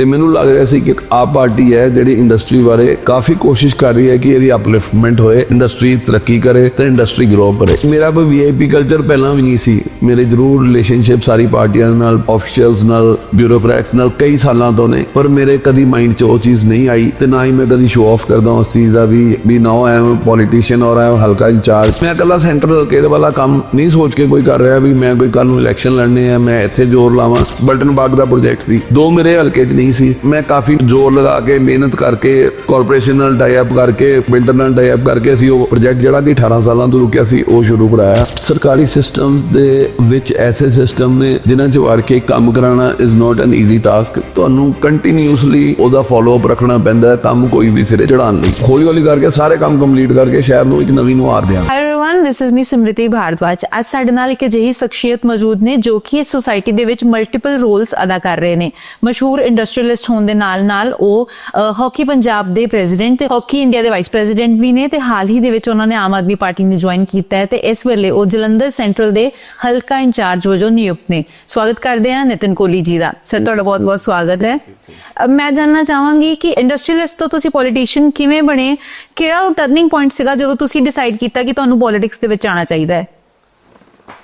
ਤੇ ਮੈਨੂੰ ਲੱਗ ਰਿਹਾ ਸੀ ਕਿ ਆਪ ਪਾਰਟੀ ਹੈ ਜਿਹੜੀ ਇੰਡਸਟਰੀ ਬਾਰੇ ਕਾਫੀ ਕੋਸ਼ਿਸ਼ ਕਰ ਰਹੀ ਹੈ ਕਿ ਇਹਦੀ ਅਪਲਿਫਟਮੈਂਟ ਹੋਏ ਇੰਡਸਟਰੀ ਤਰੱਕੀ ਕਰੇ ਤੇ ਇੰਡਸਟਰੀ ਗਰੋ ਕਰੇ। ਮੇਰਾ ਕੋਈ ਵੀਆਈਪੀ ਕਲਚਰ ਪਹਿਲਾਂ ਵੀ ਨਹੀਂ ਸੀ। ਮੇਰੇ ਜ਼ਰੂਰ ਰਿਲੇਸ਼ਨਸ਼ਿਪ ਸਾਰੀ ਪਾਰਟੀਆਂ ਨਾਲ ਆਫੀਸ਼ੀਅਲਸ ਨਾਲ ਬਿਊਰੋਕਰੈਟਸ ਨਾਲ ਕਈ ਸਾਲਾਂ ਤੋਂ ਨੇ, ਪਰ ਮੇਰੇ ਕਦੀ ਮਾਈਂਡ 'ਚ ਉਹ ਚੀਜ਼ ਨਹੀਂ ਆਈ ਤੇ ਨਾ ਹੀ ਮੈਂ ਕਦੀ ਸ਼ੋਅ ਆਫ ਕਰਦਾ ਉਸ ਚੀਜ਼ ਦਾ ਵੀ ਵੀ ਨਾਓ ਆਈ ਐਮ ਪੋਲੀਟੀਸ਼ੀਅਨ ਔਰ ਆਈ ਐਮ ਹਲਕਾ ਇੰਚਾਰਜ ਮੈਂ ਇਕੱਲਾ ਸੈਂਟਰਲ ਕੇ ਵਾਲਾ ਕੰਮ ਨਹੀਂ ਸੋਚ ਕੇ ਕੋਈ ਕਰ ਰਿਹਾ ਵੀ ਮੈਂ ਕੋਈ ਕੱਲ ਨੂੰ ਇਲੈਕਸ਼ਨ ਲੜਨੇ ਆ, ਮੈਂ ਇੱਥੇ ਜ਼ੋਰ ਲਾਵਾਂ ਬਲਟਨ ਬਾਗ ਦਾ ਪ੍ਰੋਜੈਕਟ ਸੀ। ਦੋ ਮੇਰੇ ਹਲਕੇ 'ਚ ਨਹੀਂ ਸੀ। ਮੈਂ ਕਾਫੀ ਜ਼ੋਰ ਲਗਾ ਕੇ, ਮਿਹਨਤ ਕਰਕੇ ਕਾਰਪੋਰੇਸ਼ਨ ਨਾਲ ਟਾਈ ਕਰਕੇ ਬਿਲਡਰ ਨਾਲ ਟਾਈ ਕਰਕੇ ਅਸੀਂ ਉਹ ਪ੍ਰੋਜੈਕਟ ਜਿਹੜਾ ਕਿ 18 ਸਾਲਾਂ ਤੋਂ ਰੁਕਿਆ ਸੀ, ਉਹ ਸ਼ੁਰੂ ਕਰਾਇਆ। ਸਰਕਾਰੀ ਸਿਸਟਮਸ ਦੇ ਵਿੱਚ ਐਸੇ ਸਿਸਟਮ ਨੇ ਜਿਨ੍ਹਾਂ 'ਚ ਵੜ ਕੇ ਕੰਮ ਕਰਾਉਣਾ is not an easy task ਤੁਹਾਨੂੰ ਕੰਟੀਨਿਊਸਲੀ ਉਹਦਾ ਫਾਲੋ ਅਪ ਰੱਖਣਾ ਪੈਂਦਾ ਹੈ, ਕੰਮ ਕੋਈ ਵੀ ਸਿਰੇ ਚੜਾਉਣ ਲਈ। ਹੌਲੀ ਹੌਲੀ ਕਰਕੇ, ਸਾਰੇ ਕੰਮ ਕੰਪਲੀਟ ਕਰਕੇ ਸ਼ਹਿਰ ਨੂੰ ਇੱਕ ਨਵੀਂ ਨੁਹਾਰ ਦਿਆਂ everyone this is me Smriti Bhardwaj ਅੱਜ ਸਾਡੇ ਨਾਲ ਇੱਕ ਅਜਿਹੀ ਸ਼ਖਸੀਅਤ ਮੌਜੂਦ ਨੇ ਜੋ ਕਿ ਇਸ ਸੁਸਾਇਟੀ ਦੇ ਵਿੱਚ ਮਲਟੀਪਲ ਰੋਲਸ ਅਦਾ ਕਰ ਰਹੇ ਨੇ ਮਸ਼ਹੂਰ ਇੰਡਸਟਰੀਅਲਿਸਟ ਹੋਣ ਦੇ ਨਾਲ ਨਾਲ ਉਹ ਅ, ਹਾਕੀ ਪੰਜਾਬ ਦੇ ਪ੍ਰੈਜ਼ੀਡੈਂਟ ਤੇ ਹਾਕੀ ਇੰਡੀਆ ਦੇ ਵਾਈਸ ਪ੍ਰੈਜ਼ੀਡੈਂਟ ਵੀ ਨੇ ਤੇ ਹਾਲ ਹੀ ਦੇ ਵਿੱਚ ਉਹਨਾਂ ਨੇ ਆਮ ਆਦਮੀ ਪਾਰਟੀ ਨੂੰ ਜੁਆਇਨ ਕੀਤਾ ਹੈ ਤੇ ਇਸ ਵੇਲੇ ਉਹ ਜਲੰਧਰ ਸੈਂਟਰਲ ਦੇ ਹਲਕਾ ਇੰਚਾਰਜ ਵਜੋਂ ਨਿਯੁਕਤ ਨੇ ਸਵਾਗਤ ਕਰਦੇ ਹਾਂ ਨਿਤਨ ਕੋਹਲੀ ਜੀ ਦਾ ਸਰ ਤੁਹਾਡਾ ਬਹੁਤ ਬਹੁਤ ਸਵਾਗਤ ਹੈ ਅ, ਮੈਂ ਜਾਨਣਾ ਚਾਹਾਂਗੀ ਕਿ ਇੰਡਸਟਰੀਅਲਿਸਟ ਤੋਂ ਤੁਸੀਂ ਪੋਲੀਟੀਸ਼ੀਅਨ ਕਿਵੇਂ ਬਣੇ ਕਿਹੜਾ ਟਰਨਿੰਗ ਪੁਆਇੰਟ ਸੀਗਾ ਜਦੋਂ ਤੁਸੀਂ ਡਿਸਾਈਡ ਕੀਤਾ ਕਿ ਤੁਹਾਨੂੰ ਪੋਲਿਟਿਕਸ ਦੇ ਵਿੱਚ ਆਉਣਾ ਚਾਹੀਦਾ ਹੈ।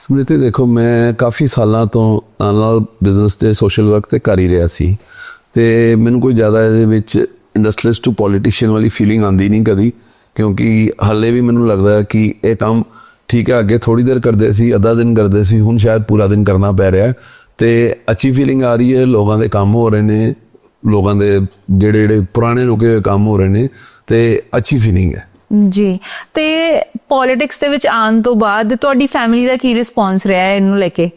ਸਮ੍ਰਿਤੀ, ਦੇਖੋ, ਮੈਂ ਕਾਫੀ ਸਾਲਾਂ ਤੋਂ ਨਾਲ ਬਿਜ਼ਨਸ ਤੇ ਸੋਸ਼ਲ ਵਰਕ ਤੇ ਕਰ ਹੀ ਰਿਹਾ ਸੀ ਤੇ ਮੈਨੂੰ ਕੋਈ ਜ਼ਿਆਦਾ ਇਹਦੇ ਵਿੱਚ ਇੰਡਸਟਰੀਅਲਿਸਟ ਟੂ ਪੋਲੀਟੀਸ਼ੀਅਨ ਵਾਲੀ ਫੀਲਿੰਗ ਆਂਦੀ ਨਹੀਂ ਕਦੀ, ਕਿਉਂਕਿ ਹੱਲੇ ਵੀ ਮੈਨੂੰ ਲੱਗਦਾ ਕਿ ਇਹ ਕੰਮ ਠੀਕ ਹੈ, ਅੱਗੇ ਥੋੜੀ ਦੇਰ ਕਰਦੇ ਸੀ, ਅੱਧਾ ਦਿਨ ਕਰਦੇ ਸੀ, ਹੁਣ ਸ਼ਾਇਦ ਪੂਰਾ ਦਿਨ ਕਰਨਾ ਪੈ ਰਿਹਾ ਹੈ ਤੇ ਅੱਛੀ ਫੀਲਿੰਗ ਆ ਰਹੀ ਹੈ, ਲੋਕਾਂ ਦੇ ਕੰਮ ਹੋ ਰਹੇ ਨੇ, ਲੋਕਾਂ ਦੇ ਜਿਹੜੇ ਜਿਹੜੇ ਪੁਰਾਣੇ ਰੁਕੇ ਹੋਏ ਕੰਮ ਹੋ ਰਹੇ ਨੇ ਤੇ ਅੱਛੀ ਫੀਲਿੰਗ ਹੈ। ਜੀ। ਤੇ ਪੋਲਿਟਿਕਸ ਦੇ ਵਿੱਚ ਆਉਣ ਤੋਂ ਬਾਅਦ ਤੁਹਾਡੀ ਫੈਮਿਲੀ ਦਾ ਕੀ ਰਿਸਪੌਂਸ ਰਿਹਾ ਹੈ ਇਹਨੂੰ ਲੈ ਕੇ?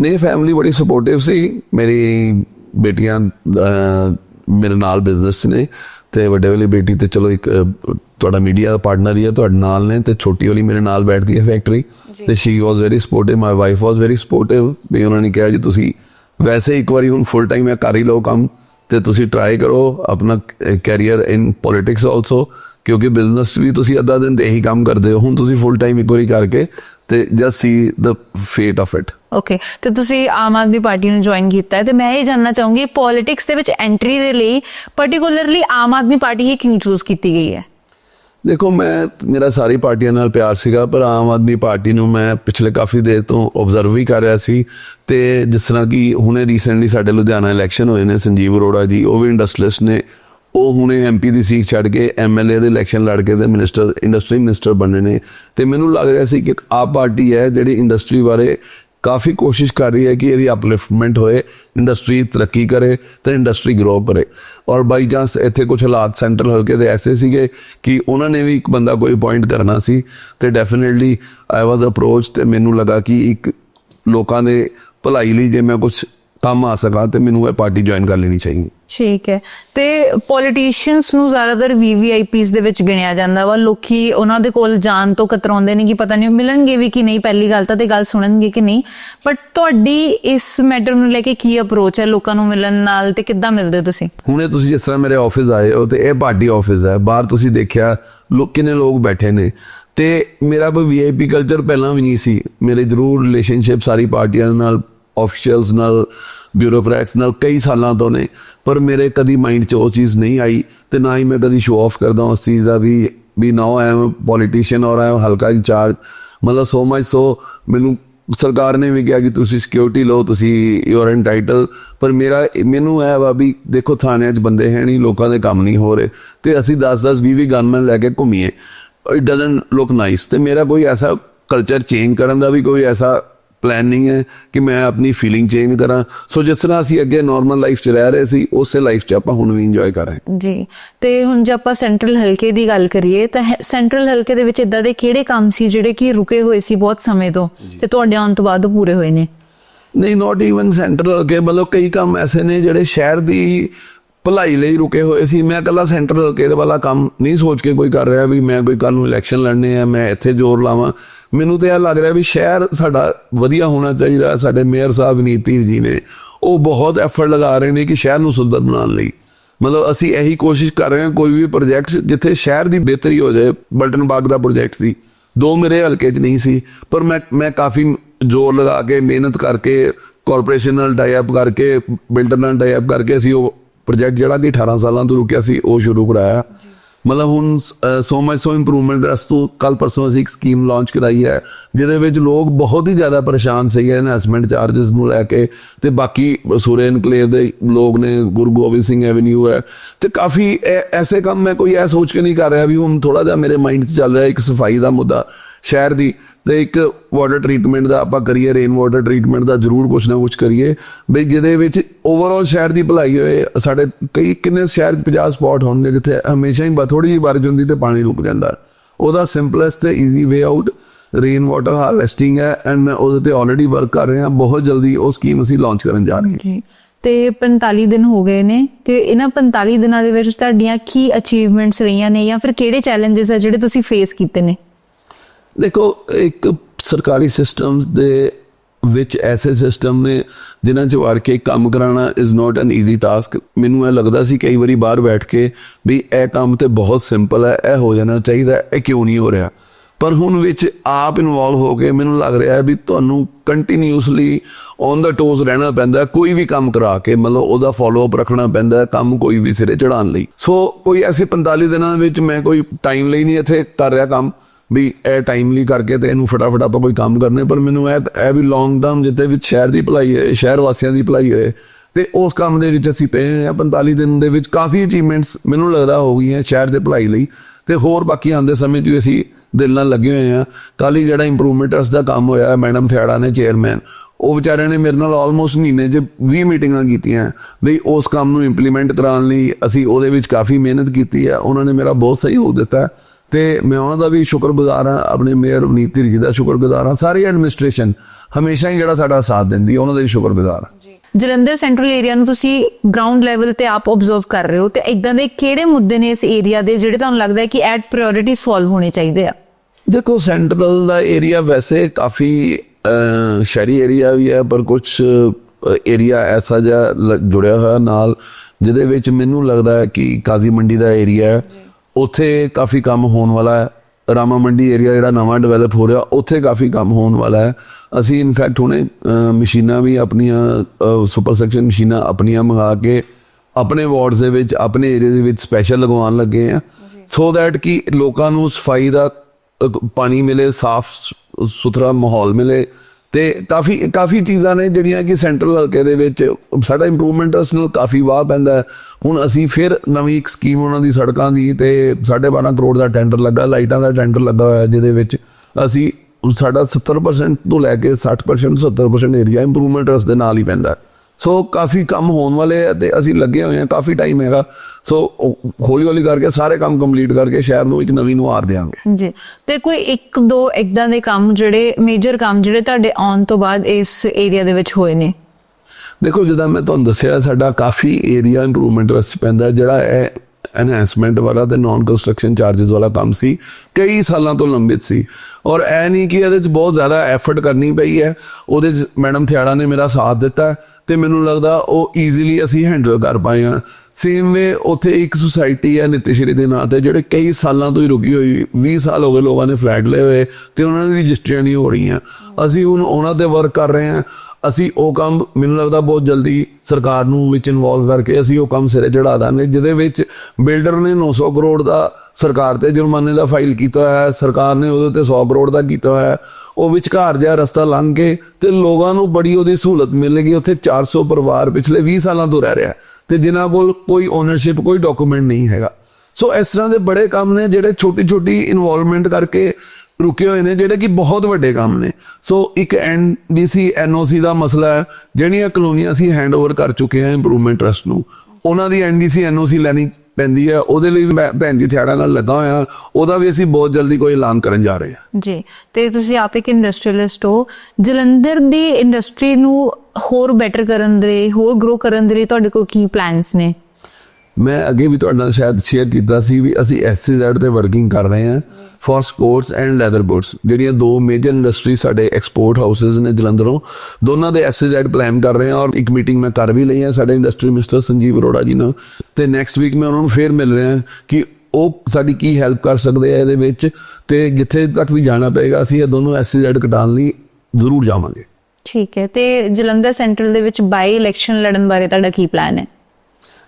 ਨਹੀਂ ਫੈਮਿਲੀ ਬੜੀ ਸਪੋਰਟਿਵ ਸੀ। ਮੇਰੀ ਬੇਟੀਆਂ ਮੇਰੇ ਨਾਲ ਬਿਜ਼ਨਸ ਨੇ ਤੇ ਵੱਡੇ ਵਾਲੀ ਬੇਟੀ ਤੇ ਚਲੋ ਇੱਕ ਤੁਹਾਡਾ ਮੀਡੀਆ ਪਾਰਟਨਰ ਹੀ ਹੈ ਤੁਹਾਡੇ ਨਾਲ ਨੇ ਤੇ ਛੋਟੀ ਵਾਲੀ ਮੇਰੇ ਨਾਲ ਬੈਠਦੀ ਹੈ ਫੈਕਟਰੀ ਤੇ she was very sportive my wife was very sportive ਵੀ ਉਹਨਾਂ ਨੇ ਕਿਹਾ ਜੀ ਤੁਸੀਂ ਵੈਸੇ ਇੱਕ ਵਾਰੀ ਹੁਣ ਫੁੱਲ ਟਾਈਮ ਇਹ ਕਰ ਹੀ ਲਓ ਕੰਮ ਤੇ ਤੁਸੀਂ ਟਰਾਈ ਕਰੋ ਆਪਣਾ ਕੈਰੀਅਰ ਇਨ ਪੋਲਿਟਿਕਸ ਆਲਸੋ ਕਿਉਂਕਿ ਬਿਜ਼ਨਸ ਵੀ ਤੁਸੀਂ ਅੱਧਾ ਦਿਨ ਤੇ ਇਹੀ ਕੰਮ ਕਰਦੇ ਹੋ। ਹੁਣ ਤੁਸੀਂ ਫੁੱਲ ਟਾਈਮ ਇੱਕ ਵਾਰੀ ਕਰਕੇ ਤੇ ਜਸਟ ਸੀ ਦ ਫੇਟ ਆਫ ਇਟ ਓਕੇ ਤੇ ਤੁਸੀਂ ਆਮ ਆਦਮੀ ਪਾਰਟੀ ਨੂੰ ਜੁਆਇਨ ਕੀਤਾ ਹੈ ਤੇ ਮੈਂ ਇਹ ਜਾਨਣਾ ਚਾਹੂੰਗੀ ਪੋਲਿਟਿਕਸ ਦੇ ਵਿੱਚ ਐਂਟਰੀ ਦੇ ਲਈ ਪਾਰਟਿਕੂਲਰਲੀ ਆਮ ਆਦਮੀ ਪਾਰਟੀ ਹੀ ਕਿਉਂ ਚੂਜ਼ ਕੀਤੀ ਗਈ ਹੈ? ਦੇਖੋ ਮੈਂ ਮੇਰਾ ਸਾਰੀ ਪਾਰਟੀਆਂ ਨਾਲ ਪਿਆਰ ਸੀਗਾ ਪਰ ਆਮ ਆਦਮੀ ਪਾਰਟੀ ਨੂੰ ਮੈਂ ਪਿਛਲੇ ਕਾਫੀ ਦੇਰ ਤੋਂ ਆਬਜ਼ਰਵ ਵੀ ਕਰ ਰਿਹਾ ਸੀ ਤੇ ਜਿਸ ਤਰ੍ਹਾਂ ਕਿ ਹੁਣੇ ਰੀਸੈਂਟਲੀ ਸਾਡੇ ਲੁਧਿਆਣਾ ਇਲੈਕਸ਼ਨ ਹੋਏ ਨੇ ਸੰਜੀਵ ਅਰੋੜਾ ਜੀ ਉਹ ਵੀ ਇੰਡਸਟਰੀਅਲਿਸਟ ਨੇ ਉਹ ਹੁਣੇ ਐਮਪੀ ਦੀ ਸੀਟ ਛੱਡ ਕੇ ਐਮਐਲਏ ਦੇ ਇਲੈਕਸ਼ਨ ਲੜ ਕੇ ਤੇ ਮਿਨਿਸਟਰ ਇੰਡਸਟਰੀ ਮਿਨਿਸਟਰ ਬਣਨੇ ਨੇ। ਤੇ ਮੈਨੂੰ ਲੱਗ ਰਿਹਾ ਸੀ ਕਿ ਇੱਕ ਆਪ ਪਾਰਟੀ ਹੈ ਜਿਹੜੀ ਇੰਡਸਟਰੀ ਬਾਰੇ ਕਾਫੀ ਕੋਸ਼ਿਸ਼ ਕਰ ਰਹੀ ਹੈ ਕਿ ਇਹਦੀ ਅਪਲਿਫਟਮੈਂਟ ਹੋਏ ਇੰਡਸਟਰੀ ਤਰੱਕੀ ਕਰੇ ਤੇ ਇੰਡਸਟਰੀ ਗਰੋ ਕਰੇ। ਔਰ ਬਾਈ ਚਾਂਸ ਇੱਥੇ ਕੁਝ ਹਾਲਾਤ ਸੈਂਟਰਲ ਹਲਕੇ ਦੇ ਐਸੇ ਸੀਗੇ ਕਿ ਉਹਨਾਂ ਨੇ ਵੀ ਇੱਕ ਬੰਦਾ ਕੋਈ ਅਪਾਇੰਟ ਕਰਨਾ ਸੀ ਤੇ ਡੈਫੀਨਿਟਲੀ ਆਈ ਵਾਸ ਅਪਰੋਚ ਤੇ ਮੈਨੂੰ ਲੱਗਾ ਕਿ ਇੱਕ ਲੋਕਾਂ ਦੇ ਭਲਾਈ ਲਈ ਜੇ ਮੈਂ ਕੁਝ ਕੰਮ ਆ ਸਕਾਂ ਤੇ ਮੈਨੂੰ ਇਹ ਪਾਰਟੀ ਜੁਆਇਨ ਕਰ ਲੈਣੀ ਚਾਹੀਦੀ। ਠੀਕ ਹੈ। ਤੇ ਪੋਲੀਟੀਸ਼ੀਅਨਸ ਨੂੰ ਜ਼ਿਆਦਾਤਰ ਵੀਵੀਆਈਪੀਸ ਦੇ ਵਿੱਚ ਗਿਣਿਆ ਜਾਂਦਾ ਵਾ। ਲੋਕੀ ਉਹਨਾਂ ਦੇ ਕੋਲ ਜਾਣ ਤੋਂ ਕਤਰਾਉਂਦੇ ਨੇ ਕਿ ਪਤਾ ਨਹੀਂ ਮਿਲਣਗੇ ਵੀ ਕਿ ਨਹੀਂ, ਪਹਿਲੀ ਗੱਲ ਤਾਂ ਤੇ ਗੱਲ ਸੁਣਨਗੇ ਕਿ ਨਹੀਂ। ਬਟ ਤੁਹਾਡੀ ਇਸ ਮੈਟਰ ਨੂੰ ਲੈ ਕੇ ਕੀ ਅਪਰੋਚ ਹੈ ਲੋਕਾਂ ਨੂੰ ਮਿਲਣ ਨਾਲ ਤੇ ਕਿੱਦਾਂ ਮਿਲਦੇ ਤੁਸੀਂ? ਹੁਣੇ ਤੁਸੀਂ ਜਿਸ ਤਰ੍ਹਾਂ ਮੇਰੇ ਆਫਿਸ ਆਏ ਹੋ ਤੇ ਇਹ ਪਾਰਟੀ ਆਫਿਸ ਹੈ। ਬਾਹਰ ਤੁਸੀਂ ਦੇਖਿਆ ਲੋਕ ਕਿੰਨੇ ਲੋਕ ਬੈਠੇ ਨੇ। ਤੇ ਮੇਰਾ ਕੋਈ ਵੀਆਈਪੀ ਕਲਚਰ ਪਹਿਲਾਂ ਵੀ ਨਹੀਂ ਸੀ। ਮੇਰੇ ਜ਼ਰੂਰ ਰਿਲੇਸ਼ਨਸ਼ਿਪ ਸਾਰੀ ਪਾਰਟੀਆਂ ਨਾਲ ਆਫੀਸ਼ੀਅਲਸ ਨਾਲ ਬਿਊਰੋਕਰੈਟਸ ਨਾਲ ਕਈ ਸਾਲਾਂ ਤੋਂ ਨੇ, ਪਰ ਮੇਰੇ ਕਦੀ ਮਾਈਂਡ 'ਚ ਉਹ ਚੀਜ਼ ਨਹੀਂ ਆਈ ਤੇ ਨਾ ਹੀ ਮੈਂ ਕਦੀ ਸ਼ੋਅ ਆਫ ਕਰਦਾ ਉਸ ਚੀਜ਼ ਦਾ ਵੀ ਵੀ ਨਾਓ ਆਈ ਐਮ ਪੋਲੀਟੀਸ਼ੀਅਨ ਔਰ ਆਈ ਐਮ ਹਲਕਾ ਇੰਚਾਰਜ ਮਤਲਬ ਸੋ ਮਚ ਸੋ ਮੈਨੂੰ ਸਰਕਾਰ ਨੇ ਵੀ ਕਿਹਾ ਕਿ ਤੁਸੀਂ ਸਿਕਿਉਰਿਟੀ ਲਓ, ਤੁਸੀਂ ਯੂ ਆਰ ਐਂਟਾਈਟਲ ਪਰ ਮੇਰਾ, ਮੈਨੂੰ ਇਹ ਵਾ ਵੀ ਦੇਖੋ ਥਾਣਿਆਂ 'ਚ ਬੰਦੇ ਹੈ ਨਹੀਂ, ਲੋਕਾਂ ਦੇ ਕੰਮ ਨਹੀਂ ਹੋ ਰਹੇ। ਤੇ ਅਸੀਂ 10 10 20 20 ਗਨਮੈਨ ਲੈ ਕੇ ਘੁੰਮੀਏ। ਇਟ ਡਸਨਟ ਲੁੱਕ ਨਾਈਸ ਤੇ ਮੇਰਾ ਕੋਈ ਐਸਾ ਕਲਚਰ ਚੇਂਜ ਕਰਨ ਦਾ ਵੀ ਕੋਈ ਐਸਾ ਪਲਾਨ ਨਹੀਂ ਹੈ ਕਿ ਮੈਂ ਆਪਣੀ ਫੀਲਿੰਗ ਚੇਂਜ ਕਰਾਂ। ਸੋ ਜਿਸ ਤਰ੍ਹਾਂ ਅਸੀਂ ਅੱਗੇ ਨਾਰਮਲ ਲਾਈਫ 'ਚ ਰਹਿ ਰਹੇ ਸੀ ਉਸੇ ਲਾਈਫ 'ਚ ਆਪਾਂ ਹੁਣ ਵੀ ਇੰਜੋਏ ਕਰ ਰਹੇ ਹਾਂ। ਜੀ। ਤੇ ਹੁਣ ਜੇ ਆਪਾਂ ਸੈਂਟਰਲ ਹਲਕੇ ਦੀ ਗੱਲ ਕਰੀਏ ਤਾਂ ਸੈਂਟਰਲ ਹਲਕੇ ਦੇ ਵਿੱਚ ਇਦਾਂ ਦੇ ਕਿਹੜੇ ਕੰਮ ਸੀ ਜਿਹੜੇ ਕਿ ਰੁਕੇ ਹੋਏ ਸੀ ਬਹੁਤ ਸਮੇਂ ਤੋਂ ਤੇ ਤੁਹਾਡੇ ਆਉਣ ਤੋਂ ਬਾਅਦ ਪੂਰੇ ਹੋਏ ਨੇ? ਨਹੀਂ ਨਾਟ ਈਵਨ ਸੈਂਟਰਲ ਕੇ ਮਤਲਬ ਕਈ ਕੰਮ ਐਸੇ ਨੇ ਜਿਹੜੇ ਸ਼ਹਿਰ ਦੀ ਭਲਾਈ ਲਈ ਰੁਕੇ ਹੋਏ ਸੀ। ਮੈਂ ਇਕੱਲਾ ਸੈਂਟਰਲ ਕੇ ਵਾਲਾ ਕੰਮ ਨਹੀਂ ਸੋਚ ਕੇ ਕੋਈ ਕਰ ਰਿਹਾ ਵੀ ਮੈਂ ਕੋਈ ਕੱਲ ਨੂੰ ਇਲੈਕਸ਼ਨ ਲੜਨੇ ਆ, ਮੈਂ ਇੱਥੇ ਜ਼ੋਰ ਲਾਵਾਂ। ਮੈਨੂੰ ਤਾਂ ਇਹ ਲੱਗ ਰਿਹਾ ਵੀ ਸ਼ਹਿਰ ਸਾਡਾ ਵਧੀਆ ਹੋਣਾ ਚਾਹੀਦਾ ਸਾਡੇ ਮੇਅਰ ਸਾਹਿਬ ਨੀਤੀ ਜੀ ਨੇ ਉਹ ਬਹੁਤ ਐਫਰਟ ਲਗਾ ਰਹੇ ਨੇ ਕਿ ਸ਼ਹਿਰ ਨੂੰ ਸੁੰਦਰ ਬਣਾਉਣ ਲਈ। ਮਤਲਬ ਅਸੀਂ ਇਹੀ ਕੋਸ਼ਿਸ਼ ਕਰ ਰਹੇ ਹਾਂ ਕੋਈ ਵੀ ਪ੍ਰੋਜੈਕਟ ਜਿੱਥੇ ਸ਼ਹਿਰ ਦੀ ਬਿਹਤਰੀ ਹੋ ਜਾਏ, ਬਲਟਨ ਬਾਗ ਦਾ ਪ੍ਰੋਜੈਕਟ ਸੀ ਦੋ ਮੇਰੇ ਹਲਕੇ 'ਚ ਨਹੀਂ ਸੀ, ਪਰ ਮੈਂ ਮੈਂ ਕਾਫੀ ਜ਼ੋਰ ਲਗਾ ਕੇ, ਮਿਹਨਤ ਕਰਕੇ ਕਾਰਪੋਰੇਸ਼ਨ ਨਾਲ ਟਾਈ ਅਪ ਕਰਕੇ ਬਿਲਡਰ ਨਾਲ ਟਾਈ ਅਪ ਕਰਕੇ ਅਸੀਂ ਉਹ ਪ੍ਰੋਜੈਕਟ ਜਿਹੜਾ ਕਿ 18 ਸਾਲਾਂ ਤੋਂ ਰੁਕਿਆ ਸੀ, ਉਹ ਸ਼ੁਰੂ ਕਰਾਇਆ। ਮਤਲਬ ਹੁਣ ਸੋ ਮਚ ਸੋ ਇੰਪਰੂਵਮੈਂਟ ਰਸਤੂ ਤੋਂ ਕੱਲ ਪਰਸੋਂ ਅਸੀਂ ਇੱਕ ਸਕੀਮ ਲਾਂਚ ਕਰਾਈ ਹੈ, ਜਿਹਦੇ ਵਿੱਚ ਲੋਕ ਬਹੁਤ ਹੀ ਜ਼ਿਆਦਾ ਪਰੇਸ਼ਾਨ ਸੀਗੇ ਇਨਵੈਸਟਮੈਂਟ ਚਾਰजेस ਨੂੰ ਲੈ ਕੇ ਤੇ ਬਾਕੀ ਸੂਰੇ ਇਨਕਲੇਵ ਦੇ ਲੋਕ ਨੇ, ਗੁਰੂ ਗੋਬਿੰਦ ਸਿੰਘ ਐਵਨਿਊ ਹੈ ਤੇ ਕਾਫੀ ਐ- ਐਸੇ ਕੰਮ ਮੈਂ ਕੋਈ ਐ ਸੋਚ ਕੇ ਨਹੀਂ ਕਰ ਰਿਹਾ ਵੀ ਹੁਣ ਥੋੜਾ ਜਿਹਾ ਮੇਰੇ ਮਾਈਂਡ 'ਚ ਚੱਲ ਰਿਹਾ ਇੱਕ ਸਫ਼ਾਈ ਦਾ ਮੁੱਦਾ। ਸ਼ਹਿਰ ਦੀ ਤੇ ਇੱਕ ਵਾਟਰ ਟ੍ਰੀਟਮੈਂਟ ਦਾ ਆਪਾਂ ਕਰੀਏ ਰੇਨ ਵਾਟਰ ਟ੍ਰੀਟਮੈਂਟ ਦਾ ਜ਼ਰੂਰ ਕੁਝ ਨਾ ਕੁਝ ਕਰੀਏ। ਬਈ ਜਿਹਦੇ ਵਿੱਚ ਓਵਰਆਲ ਸ਼ਹਿਰ ਦੀ ਭਲਾਈ ਹੋਏ, ਸਾਡੇ ਕਈ ਕਿੰਨੇ ਸ਼ਹਿਰ 50 ਸਪੌਟ ਹੁੰਦੇ ਜਿੱਥੇ ਹਮੇਸ਼ਾ ਹੀ ਥੋੜੀ ਜਿਹੀ ਬਾਰਿਸ਼ ਹੁੰਦੀ ਤੇ ਪਾਣੀ ਰੁਕ ਜਾਂਦਾ। ਉਹਦਾ ਸਿੰਪਲੈਸਟ ਤੇ easy way out rain water harvesting ਹੈ ਐਂਡ ਮੈਂ ਉਹਦੇ ਤੇ ਆਲਰੇਡੀ ਵਰਕ ਕਰ ਰਿਹਾ, ਬਹੁਤ ਜਲਦੀ ਉਹ ਸਕੀਮ ਅਸੀਂ ਲਾਂਚ ਕਰਨ ਜਾ ਰਹੇ ਹਾਂ। ਜੀ, ਤੇ 45 ਦਿਨ ਹੋ ਗਏ ਨੇ, ਤੇ ਇਹਨਾਂ 45 ਦਿਨਾਂ ਦੇ ਵਿੱਚ ਤੁਹਾਡੀਆਂ ਕੀ ਅਚੀਵਮੈਂਟਸ ਰਹੀਆਂ ਨੇ ਜਾਂ ਫਿਰ ਕਿਹੜੇ ਚੈਲੰਜਸ ਆ ਜਿਹੜੇ ਤੁਸੀਂ ਫੇਸ ਕੀਤੇ ਨੇ? ਦੇਖੋ, ਇੱਕ ਸਰਕਾਰੀ ਸਿਸਟਮਸ ਦੇ ਵਿੱਚ ਐਸੇ ਸਿਸਟਮ ਨੇ ਜਿਨ੍ਹਾਂ 'ਚ ਵੜ ਕੇ ਕੰਮ ਕਰਾਉਣਾ is not an easy task ਮੈਨੂੰ ਇਹ ਲੱਗਦਾ ਸੀ ਕਈ ਵਾਰੀ ਬਾਹਰ ਬੈਠ ਕੇ ਵੀ ਇਹ ਕੰਮ ਤੇ ਬਹੁਤ ਸਿੰਪਲ ਹੈ, ਇਹ ਹੋ ਜਾਣਾ ਚਾਹੀਦਾ, ਇਹ ਕਿਉਂ ਨਹੀਂ ਹੋ ਰਿਹਾ? ਪਰ ਹੁਣ ਵਿੱਚ ਆਪ ਇਨਵੋਲਵ ਹੋ ਕੇ ਮੈਨੂੰ ਲੱਗ ਰਿਹਾ ਹੈ ਵੀ ਤੁਹਾਨੂੰ ਕੰਟੀਨਿਊਸਲੀ ਔਨ ਦਾ ਟੋਸ ਰਹਿਣਾ ਪੈਂਦਾ, ਕੋਈ ਵੀ ਕੰਮ ਕਰਾ ਕੇ, ਮਤਲਬ ਉਹਦਾ ਫਾਲੋ ਅਪ ਰੱਖਣਾ ਪੈਂਦਾ, ਕੰਮ ਕੋਈ ਵੀ ਸਿਰੇ ਚੜਾਉਣ ਲਈ। ਸੋ ਕੋਈ ਐਸੇ 45 ਦਿਨਾਂ ਵਿੱਚ ਮੈਂ ਕੋਈ ਟਾਈਮ ਲਈ ਨਹੀਂ ਇੱਥੇ ਕਰ ਰਿਹਾ ਕੰਮ। ਵੀ ਇਹ ਟਾਈਮਲੀ ਕਰਕੇ ਤੇ ਇਹਨੂੰ ਫਟਾਫਟ ਆਪਾਂ ਕੋਈ ਕੰਮ ਕਰਨੇ, ਪਰ ਮੈਨੂੰ ਇਹ ਇਹ ਵੀ ਲੌਂਗ ਟਰਮ ਜਿੱਤੇ ਵਿੱਚ ਸ਼ਹਿਰ ਦੀ ਭਲਾਈ ਹੋਏ, ਸ਼ਹਿਰ ਵਾਸੀਆਂ ਦੀ ਭਲਾਈ ਹੋਏ, ਤੇ ਉਸ ਕੰਮ ਦੇ ਵਿੱਚ ਅਸੀਂ ਪਏ ਹਾਂ। 45 ਦਿਨ ਦੇ ਵਿੱਚ ਕਾਫੀ ਅਚੀਵਮੈਂਟਸ ਮੈਨੂੰ ਲੱਗਦਾ ਹੋ ਗਈਆਂ ਸ਼ਹਿਰ ਦੇ ਭਲਾਈ ਲਈ। ਤੇ ਹੋਰ ਬਾਕੀ ਆਉਂਦੇ ਸਮੇਂ 'ਚ ਵੀ ਅਸੀਂ ਦਿਲ ਨਾਲ ਲੱਗੇ ਹੋਏ ਹਾਂ। ਕੱਲ੍ਹ ਹੀ ਜਿਹੜਾ ਇੰਪਰੂਵਮੈਂਟਸ ਦਾ ਕੰਮ ਹੋਇਆ ਮੈਡਮ ਥਿਆੜਾ ਨੇ ਚੇਅਰਮੈਨ ਉਹ ਵਿਚਾਰਿਆਂ ਨੇ ਮੇਰੇ ਨਾਲ ਆਲਮੋਸਟ ਮਹੀਨੇ 'ਚ 20 ਮੀਟਿੰਗਾਂ ਕੀਤੀਆਂ। ਵੀ ਉਸ ਕੰਮ ਨੂੰ ਇੰਪਲੀਮੈਂਟ ਕਰਾਉਣ ਲਈ ਅਸੀਂ ਉਹਦੇ ਵਿੱਚ ਕਾਫੀ ਮਿਹਨਤ ਕੀਤੀ ਹੈ। ਉਹਨਾਂ ਨੇ ਮੇਰਾ ਬਹੁਤ ਸਹਿਯੋਗ ਦਿੱਤਾ। ਤੇ ਮੈਂ ਉਹਨਾਂ ਦਾ ਵੀ ਸ਼ੁਕਰਗੁਜ਼ਾਰ ਹਾਂ ਆਪਣੇ ਮੇਅਰ ਨੀਤ ਜੀ ਦਾ ਸ਼ੁਕਰਗੁਜ਼ਾਰ ਹਾਂ। ਸਾਰੀ ਐਡਮਿਨਿਸਟ੍ਰੇਸ਼ਨ ਹਮੇਸ਼ਾ ਹੀ ਜਿਹੜਾ ਸਾਡਾ ਸਾਥ ਦਿੰਦੀ ਹੈ ਉਹਨਾਂ ਦਾ ਵੀ ਸ਼ੁਕਰਗੁਜ਼ਾਰ ਹਾਂ। ਜਲੰਧਰ ਸੈਂਟਰਲ ਏਰੀਆ ਨੂੰ ਤੁਸੀਂ ਗਰਾਊਂਡ ਲੈਵਲ ਤੇ ਆਪ ਆਬਜ਼ਰਵ ਕਰ ਰਹੇ ਹੋ ਤੇ ਇਦਾਂ ਦੇ ਕਿਹੜੇ ਮੁੱਦੇ ਨੇ ਇਸ ਏਰੀਆ ਦੇ ਜਿਹੜੇ ਤੁਹਾਨੂੰ ਲੱਗਦਾ ਹੈ ਕਿ ਐਟ ਪ੍ਰਾਇੋਰਟੀ ਸੋਲਵ ਹੋਣੇ ਚਾਹੀਦੇ ਆ? ਦੇਖੋ ਸੈਂਟਰਲ ਦਾ ਏਰੀਆ ਵੈਸੇ ਕਾਫੀ ਸ਼ਹਿਰੀ ਏਰੀਆ ਵੀ ਹੈ ਪਰ ਕੁਝ ਏਰੀਆ ਐਸਾ ਜਿਹਾ ਜੁੜਿਆ ਹੋਇਆ ਨਾਲ ਜਿਹਦੇ ਵਿੱਚ ਮੈਨੂੰ ਲੱਗਦਾ ਹੈ ਕਿ ਕਾਜ਼ੀ ਮੰਡੀ ਦਾ ਏਰੀਆ ਹੈ। ਉੱਥੇ ਕਾਫੀ ਕੰਮ ਹੋਣ ਵਾਲਾ ਹੈ। ਰਾਮਾ ਮੰਡੀ ਏਰੀਆ ਜਿਹੜਾ ਨਵਾਂ ਡਿਵੈਲਪ ਹੋ ਰਿਹਾ ਉੱਥੇ ਕਾਫੀ ਕੰਮ ਹੋਣ ਵਾਲਾ ਹੈ। ਅਸੀਂ ਇਨਫੈਕਟ ਹੁਣੇ ਮਸ਼ੀਨਾਂ ਵੀ ਆਪਣੀਆਂ ਸੁਪਰ ਸੈਕਸ਼ਨ ਮਸ਼ੀਨਾਂ ਆਪਣੀਆਂ ਮੰਗਾ ਕੇ ਆਪਣੇ ਵਾਰਡਸ ਦੇ ਵਿੱਚ ਆਪਣੇ ਏਰੀਆ ਦੇ ਵਿੱਚ ਸਪੈਸ਼ਲ ਲਗਵਾਉਣ ਲੱਗੇ ਆ ਸੋ ਦੈਟ ਕਿ ਲੋਕਾਂ ਨੂੰ ਸਫ਼ਾਈ ਦਾ ਪਾਣੀ ਮਿਲੇ ਸਾਫ਼ ਸੁਥਰਾ ਮਾਹੌਲ ਮਿਲੇ। ਤੇ ਕਾਫੀ ਕਾਫੀ ਚੀਜ਼ਾਂ ਨੇ ਜਿਹੜੀਆਂ ਕਿ ਸੈਂਟਰਲ ਹਲਕੇ ਦੇ ਵਿੱਚ ਸਾਡਾ ਇੰਪਰੂਵਮੈਂਟ ਉਸ ਨੂੰ ਕਾਫੀ ਵਾਹ ਪੈਂਦਾ ਹੁਣ ਅਸੀਂ ਫਿਰ ਨਵੀਂ ਇੱਕ ਸਕੀਮ ਉਹਨਾਂ ਦੀ ਸੜਕਾਂ ਦੀ ਤੇ 12.5 ਕਰੋੜ ਦਾ ਟੈਂਡਰ ਲੱਗਾ, ਲਾਈਟਾਂ ਦਾ ਟੈਂਡਰ ਲੱਗਾ ਹੋਇਆ ਜਿਹਦੇ ਵਿੱਚ ਅਸੀਂ ਸਾਡਾ 70% ਤੋਂ ਲੈ ਕੇ 60% 70% ਏਰੀਆ ਇੰਪਰੂਵਮੈਂਟ ਰਸ ਦੇ ਨਾਲ ਹੀ ਪੈਂਦਾ ਹੈ। ਸੋ ਕਾਫੀ ਕੰਮ ਹੋਣ ਵਾਲੇ ਆ ਤੇ ਅਸੀਂ ਲੱਗੇ ਹੋਏ ਆ ਕਾਫੀ ਟਾਈਮ ਹੈਗਾ। ਸੋ ਹੌਲੀ ਹੌਲੀ ਕਰਕੇ ਸਾਰੇ ਕੰਮ ਕੰਪਲੀਟ ਕਰਕੇ ਸ਼ਹਿਰ ਨੂੰ ਇੱਕ ਨਵੀਂ ਨੁਹਾਰ ਦੇਵਾਂਗੇ ਜੀ। ਤੇ ਕੋਈ ਇੱਕ ਦੋ ਇਦਾਂ ਦੇ ਕੰਮ ਜਿਹੜੇ ਮੇਜਰ ਕੰਮ ਜਿਹੜੇ ਤੁਹਾਡੇ ਆਉਣ ਤੋਂ ਬਾਅਦ ਇਸ ਏਰੀਆ ਦੇ ਵਿੱਚ ਹੋਏ ਨੇ? ਦੇਖੋ ਜਿੱਦਾਂ ਮੈਂ ਤੁਹਾਨੂੰ ਦੱਸਿਆ ਸਾਡਾ ਕਾਫੀ ਏਰੀਆ ਇੰਪਰੂਵਮੈਂਟ ਰਸ ਪੈਂਦਾ ਜਿਹੜਾ ਹੈ ਐਨਹਾਂਸਮੈਂਟ ਵਾਲਾ ਤੇ ਨਾਨ ਕੰਸਟਰਕਸ਼ਨ ਚਾਰजेस ਵਾਲਾ ਕੰਮ ਸੀ, ਕਈ ਸਾਲਾਂ ਤੋਂ ਲੰਬਿਤ ਸੀ। ਔਰ ਐ ਨਹੀਂ ਕਿ ਇਹਦੇ 'ਚ ਬਹੁਤ ਜ਼ਿਆਦਾ ਐਫਰਟ ਕਰਨੀ ਪਈ ਹੈ। ਉਹਦੇ 'ਚ ਮੈਡਮ ਥਿਆੜਾ ਨੇ ਮੇਰਾ ਸਾਥ ਦਿੱਤਾ ਹੈ ਤੇ ਮੈਨੂੰ ਲੱਗਦਾ ਉਹ ਈਜ਼ੀਲੀ ਅਸੀਂ ਹੈਂਡਲ ਕਰ ਪਾਏ ਹਾਂ। ਸੇਮ ਵੇ ਉੱਥੇ ਇੱਕ ਸੁਸਾਇਟੀ ਹੈ ਨਿਤਿਸ਼ਰੀ ਦੇ ਨਾਂ ਤੇ, ਜਿਹੜੇ ਕਈ ਸਾਲਾਂ ਤੋਂ ਹੀ ਰੁਕੀ ਹੋਈ 20 ਸਾਲ ਹੋ ਗਏ ਲੋਕਾਂ ਨੇ ਫਲੈਟ ਲਏ ਹੋਏ ਤੇ ਉਹਨਾਂ ਦੀ ਰਜਿਸਟਰੀਆਂ ਨਹੀਂ ਹੋ ਰਹੀਆਂ। ਅਸੀਂ ਹੁਣ ਉਹਨਾਂ ਤੇ ਵਰਕ ਕਰ ਰਹੇ ਹਾਂ। ਅਸੀਂ ਉਹ ਕੰਮ ਮੈਨੂੰ ਲੱਗਦਾ ਬਹੁਤ ਜਲਦੀ ਸਰਕਾਰ ਨੂੰ ਵਿੱਚ ਇਨਵੋਲਵ ਕਰਕੇ ਅਸੀਂ ਉਹ ਕੰਮ ਸਿਰੇ ਚੜਾ ਦਾਂਗੇ, ਜਿਹਦੇ ਵਿੱਚ ਬਿਲਡਰ ਨੇ 900 ਕਰੋੜ ਦਾ ਸਰਕਾਰ ਤੇ ਜੁਰਮਾਨੇ ਦਾ ਫਾਈਲ ਕੀਤਾ ਹੋਇਆ ਹੈ, ਸਰਕਾਰ ਨੇ ਉਹਦੇ ਤੇ 100 ਕਰੋੜ ਦਾ ਕੀਤਾ ਹੋਇਆ ਹੈ, ਉਹ ਵਿਚਕਾਰ ਜਿਹਾ ਰਸਤਾ ਲੰਘ ਕੇ ਤੇ ਲੋਕਾਂ ਨੂੰ ਬੜੀ ਉਹਦੀ ਸਹੂਲਤ ਮਿਲੇਗੀ, ਉੱਥੇ 400 ਪਰਿਵਾਰ ਪਿਛਲੇ 20 ਸਾਲਾਂ ਤੋਂ ਰਹਿ ਰਿਹਾ ਤੇ ਜਿਨ੍ਹਾਂ ਕੋਲ ਕੋਈ ਓਨਰਸ਼ਿਪ ਕੋਈ ਡਾਕੂਮੈਂਟ ਨਹੀਂ ਹੈਗਾ। ਸੋ ਇਸ ਤਰ੍ਹਾਂ ਦੇ ਬੜੇ ਕੰਮ ਨੇ ਜਿਹੜੇ ਛੋਟੀ ਛੋਟੀ ਇਨਵੋਲਵਮੈਂਟ ਕਰਕੇ ਰੁਕੇ ਹੋਏ ਨੇ, ਜਿਹੜੇ ਕਿ ਬਹੁਤ ਵੱਡੇ ਕੰਮ ਨੇ। ਸੋ ਇੱਕ ਐਨਡੀਸੀ ਐਨਓਸੀ ਦਾ ਮਸਲਾ ਹੈ, ਜਿਹੜੀਆਂ ਕਲੋਨੀਆਂ ਅਸੀਂ ਹੈਂਡਓਵਰ ਕਰ ਚੁੱਕੇ ਹਾਂ ਇੰਪਰੂਵਮੈਂਟ ਟਰਸਟ ਨੂੰ। ਉਹਨਾਂ ਦੀ ਐਨਡੀਸੀ ਐਨਓਸੀ ਲੈਣੀ ਪੈਂਦੀ ਹੈ, ਉਹਦੇ ਲਈ ਵੀ ਮੈਂ ਭੈਣ ਦੀ ਥਿਆੜਾ ਨਾਲ ਲੱਗਾ ਹੋਇਆ, ਉਹਦਾ ਵੀ ਅਸੀਂ ਬਹੁਤ ਜਲਦੀ ਕੋਈ ਐਲਾਨ ਕਰਨ ਜਾ ਰਹੇ ਹਾਂ। ਜੀ, ਤੇ ਤੁਸੀਂ ਆਪ ਇੱਕ ਇੰਡਸਟਰੀਅਲਿਸਟ ਹੋ, ਜਲੰਧਰ ਦੀ ਇੰਡਸਟਰੀ ਨੂੰ ਹੋਰ ਬੈਟਰ ਕਰਨ ਦੇ ਲਈ, ਹੋਰ ਗਰੋ ਕਰਨ ਦੇ ਲਈ ਤੁਹਾਡੇ ਕੋਲ ਕੀ ਪਲਾਨਸ ਨੇ? ਮੈਂ ਅੱਗੇ ਵੀ ਤੁਹਾਡੇ ਨਾਲ ਸ਼ਾਇਦ ਸ਼ੇਅਰ ਕੀਤਾ ਸੀ ਵੀ ਅਸੀਂ ਐਸਸੀਜ਼ੈਡ ਤੇ ਵਰਕਿੰਗ ਕਰ ਰਹੇ ਹਾਂ for sports and leather boards ਜਿਹੜੀਆਂ ਦੋ ਮੇਜਰ ਇੰਡਸਟਰੀ ਸਾਡੇ ਐਕਸਪੋਰਟ ਹਾਊਸਸ ਨੇ ਜਲੰਧਰੋਂ। ਦੋਨਾਂ ਦੇ ਐਸਸੀਜ਼ੈਡ ਪਲਾਨ ਕਰ ਰਹੇ ਹਾਂ ਔਰ ਇੱਕ ਮੀਟਿੰਗ ਮੈਂ ਕਰ ਵੀ ਲਈ ਹੈ ਸਾਡੇ ਇੰਡਸਟਰੀ ਮਿਨਿਸਟਰ ਸੰਜੀਵ ਅਰੋੜਾ ਜੀ ਨਾਲ। ਤੇ ਨੈਕਸਟ ਵੀਕ ਮੈਂ ਉਹਨਾਂ ਨੂੰ ਫੇਰ ਮਿਲ ਰਿਹਾ ਕਿ ਉਹ ਸਾਡੀ ਕੀ ਹੈਲਪ ਕਰ ਸਕਦੇ ਆ ਇਹਦੇ ਵਿੱਚ ਤੇ ਜਿੱਥੇ ਤੱਕ ਵੀ ਜਾਣਾ ਪਏਗਾ, ਅਸੀਂ ਇਹ ਦੋਨੋਂ ਐਸਸੀਜ਼ੈਡ ਕਟਾਉਣ ਲਈ ਜ਼ਰੂਰ ਜਾਵਾਂਗੇ। ਠੀਕ ਹੈ, ਤੇ ਜਲੰਧਰ ਸੈਂਟਰਲ ਦੇ ਵਿੱਚ ਬਾਈ ਇਲੈਕਸ਼ਨ ਲੜਨ ਬਾਰੇ ਤੁਹਾਡਾ ਕੀ ਪਲਾਨ ਹੈ?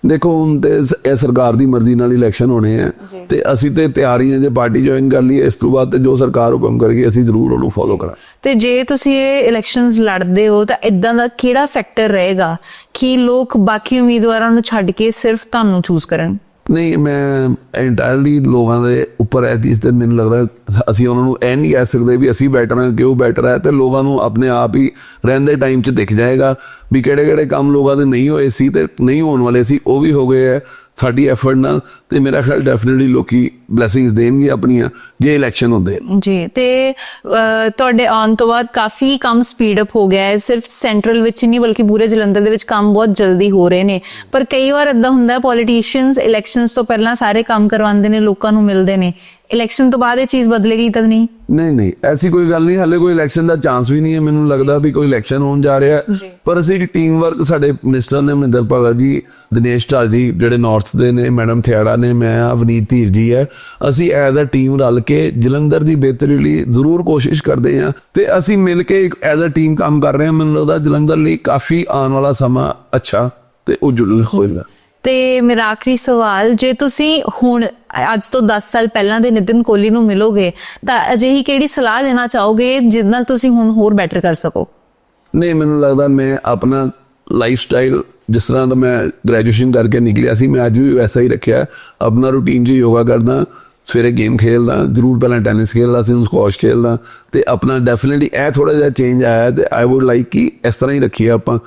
ਦੇਖੋ ਹੁਣ ਤੇ ਇਹ ਸਰਕਾਰ ਦੀ ਮਰਜ਼ੀ ਨਾਲ ਇਲੈਕਸ਼ਨ ਹੋਣੇ ਆ ਤੇ ਅਸੀਂ ਤੇ ਤਿਆਰੀ ਹਾਂ ਜੇ ਪਾਰਟੀ ਜੁਆਇਨ ਕਰ ਲਈ ਇਸ ਤੋਂ ਬਾਅਦ ਤੇ ਜੋ ਸਰਕਾਰ ਹੁਕਮ ਕਰੇਗੀ ਅਸੀਂ ਜ਼ਰੂਰ ਉਹਨੂੰ ਫੋਲੋ ਕਰਾਂਗੇ। ਤੇ ਜੇ ਤੁਸੀਂ ਇਹ ਇਲੈਕਸ਼ਨਸ ਲੜਦੇ ਹੋ ਤਾਂ ਇਦਾਂ ਦਾ ਕਿਹੜਾ ਫੈਕਟਰ ਰਹੇਗਾ ਕਿ ਲੋਕ ਬਾਕੀ ਉਮੀਦਵਾਰਾਂ ਨੂੰ ਛੱਡ ਕੇ ਸਿਰਫ ਤੁਹਾਨੂੰ ਚੂਜ਼ ਕਰਨ? ਨਹੀਂ ਮੈਂ ਐਂਟਾਇਰਲੀ ਲੋਕਾਂ ਦੇ ਉੱਪਰ ਹੈ ਜਿਸ ਤੇ ਮੈਨੂੰ ਲੱਗਦਾ ਅਸੀਂ ਉਹਨਾਂ ਨੂੰ ਇਹ ਨਹੀਂ ਕਹਿ ਸਕਦੇ ਵੀ ਅਸੀਂ ਬੈਟਰ ਹਾਂ ਕਿਉਂ ਬੈਟਰ ਹੈ ਤੇ ਲੋਕਾਂ ਨੂੰ ਆਪਣੇ ਆਪ ਹੀ ਰਹਿੰਦੇ ਟਾਈਮ 'ਚ ਦਿਖ ਜਾਏਗਾ। ਵੀ ਕਿਹੜੇ ਕਿਹੜੇ ਕੰਮ ਲੋਕਾਂ ਦੇ ਨਹੀਂ ਹੋਏ ਸੀ ਤੇ ਨਹੀਂ ਹੋਣ ਵਾਲੇ ਸੀ, ਉਹ ਵੀ ਹੋ ਗਏ ਹੈ ਸਾਡੀ ਐਫਰਟ ਨਾਲ ਤੇ ਮੇਰਾ ਖਿਆਲ ਡੈਫੀਨਿਟਲੀ ਲੋਕੀ ਬਲੇਸਿੰਗਸ ਦੇਣਗੇ ਆਪਣੀਆਂ ਜੇ ਇਲੈਕਸ਼ਨ ਹੁੰਦੇ ਜੀ, ਤੇ ਤੁਹਾਡੇ ਆਉਣ ਤੋਂ ਬਾਅਦ ਕਾਫੀ ਕੰਮ ਸਪੀਡ ਅਪ ਹੋ ਗਿਆ ਹੈ, ਸਿਰਫ ਸੈਂਟਰਲ ਵਿੱਚ ਨਹੀਂ ਬਲਕਿ ਪੂਰੇ ਜਲੰਧਰ ਦੇ ਵਿੱਚ ਕੰਮ ਬਹੁਤ ਜਲਦੀ ਹੋ ਰਹੇ ਨੇ। ਪਰ ਕਈ ਵਾਰ ਇਦਾਂ ਹੁੰਦਾ ਹੈ ਪੋਲੀਟੀਸ਼ੀਅਨਸ ਇਲੈਕਸ਼ਨਸ ਤੋਂ ਪਹਿਲਾਂ ਸਾਰੇ ਕੰਮ ਕਰਵਾਉਂਦੇ ਨੇ, ਲੋਕਾਂ ਨੂੰ ਮਿਲਦੇ ਨੇ। ਇਲੈਕਸ਼ਨ ਤੋਂ ਬਾਅਦ ਇਹ ਚੀਜ਼ ਬਦਲੇਗੀ ਤਾਂ ਨਹੀਂ? ਨਹੀਂ ਨਹੀਂ ਐਸੀ ਕੋਈ ਗੱਲ ਨਹੀਂ ਹਾਲੇ ਕੋਈ ਇਲੈਕਸ਼ਨ ਦਾ ਚਾਂਸ ਵੀ ਨਹੀਂ ਹੈ ਮੈਨੂੰ ਲੱਗਦਾ ਵੀ ਕੋਈ ਇਲੈਕਸ਼ਨ ਹੋਣ ਜਾ ਰਿਹਾ। ਪਰ ਅਸੀਂ ਟੀਮ ਵਰਕ ਸਾਡੇ ਮਿਨਿਸਟਰ ਨੇ ਮਨਿੰਦਰ ਭਗਤ ਜੀ ਦਿਨੇਸ਼ ਢਾਲ ਜੀ ਜਿਹੜੇ ਨਾਰਥ ਦੇ ਨੇ ਮੈਡਮ ਥਿਆੜਾ ਨੇ ਮੈਂ ਅਵਨੀਤ ਧੀਰ ਜੀ ਹੈ ਅਸੀਂ ਐਜ਼ ਅ ਟੀਮ ਰਲ ਕੇ ਜਲੰਧਰ ਦੀ ਬਿਹਤਰੀ ਲਈ ਜ਼ਰੂਰ ਕੋਸ਼ਿਸ਼ ਕਰਦੇ ਹਾਂ ਤੇ ਅਸੀਂ ਮਿਲ ਕੇ ਇੱਕ ਐਜ਼ ਅ ਟੀਮ ਕੰਮ ਕਰ ਰਹੇ ਹਾਂ। ਮੈਨੂੰ ਲੱਗਦਾ ਜਲੰਧਰ ਲਈ ਕਾਫੀ ਆਉਣ ਵਾਲਾ ਸਮਾਂ ਅੱਛਾ ਤੇ ਉਜਵਲ ਹੋਏਗਾ। ਤੇ ਮੇਰਾ ਆਖਰੀ ਸਵਾਲ, ਜੇ ਤੁਸੀਂ ਹੁਣ, ਅੱਜ ਤੋਂ 10 ਸਾਲ ਪਹਿਲਾਂ ਦੇ ਨਿਤਿਨ ਕੋਹਲੀ ਨੂੰ ਮਿਲੋਗੇ, ਤਾਂ ਅਜਿਹੀ ਕਿਹੜੀ ਸਲਾਹ ਦੇਣਾ ਚਾਹੋਗੇ ਜਿਸ ਨਾਲ ਤੁਸੀਂ ਹੁਣ ਹੋਰ ਬੈਟਰ ਕਰ ਸਕੋ? ਨਹੀਂ, ਮੈਨੂੰ ਲੱਗਦਾ ਮੈਂ ਆਪਣਾ ਲਾਈਫ ਸਟਾਈਲ ਜਿਸ ਤਰ੍ਹਾਂ ਦਾ ਮੈਂ ਗ੍ਰੈਜੂਏਸ਼ਨ ਕਰਕੇ ਨਿਕਲਿਆ ਸੀ, ਮੈਂ ਅੱਜ ਵੀ ਵੈਸਾ ਹੀ ਰੱਖਿਆ। ਆਪਣਾ ਰੂਟੀਨ 'ਚ ਯੋਗਾ ਕਰਦਾ, ਸਵੇਰੇ ਗੇਮ ਖੇਲਦਾ, ਜ਼ਰੂਰ ਪਹਿਲਾਂ ਟੈਨਿਸ ਖੇਲਦਾ ਸੀ, ਹੁਣ ਖੇਲਦਾ। ਤੇ ਆਪਣਾ ਡੈਫੀਨਿਟਲੀ ਇਹ ਥੋੜਾ ਜਿਹਾ ਚੇਂਜ ਆਇਆ ਤੇ ਆਈ ਊਡ ਲਾਈਕ ਕਿ ਇਸ ਤਰ੍ਹਾਂ ਹੀ ਰੱਖੀਏ ਆਪਾਂ।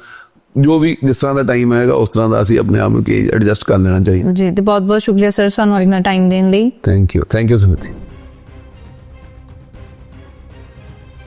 ਜੋ ਵੀ ਜਿਸ ਤਰ੍ਹਾਂ ਦਾ ਟਾਈਮ ਆਏਗਾ ਉਸ ਤਰ੍ਹਾਂ ਦਾ ਅਸੀਂ ਆਪਣੇ ਆਪ ਨੂੰ ਐਡਜਸਟ ਕਰ ਲੈਣਾ ਚਾਹੀਦਾ। ਜੀ ਤੇ ਬਹੁਤ ਬਹੁਤ ਸ਼ੁਕਰੀਆ ਸਰ ਸਾਨੂੰ ਇੰਨਾ ਟਾਈਮ ਦੇਣ ਲਈ। Thank you thank you Sumit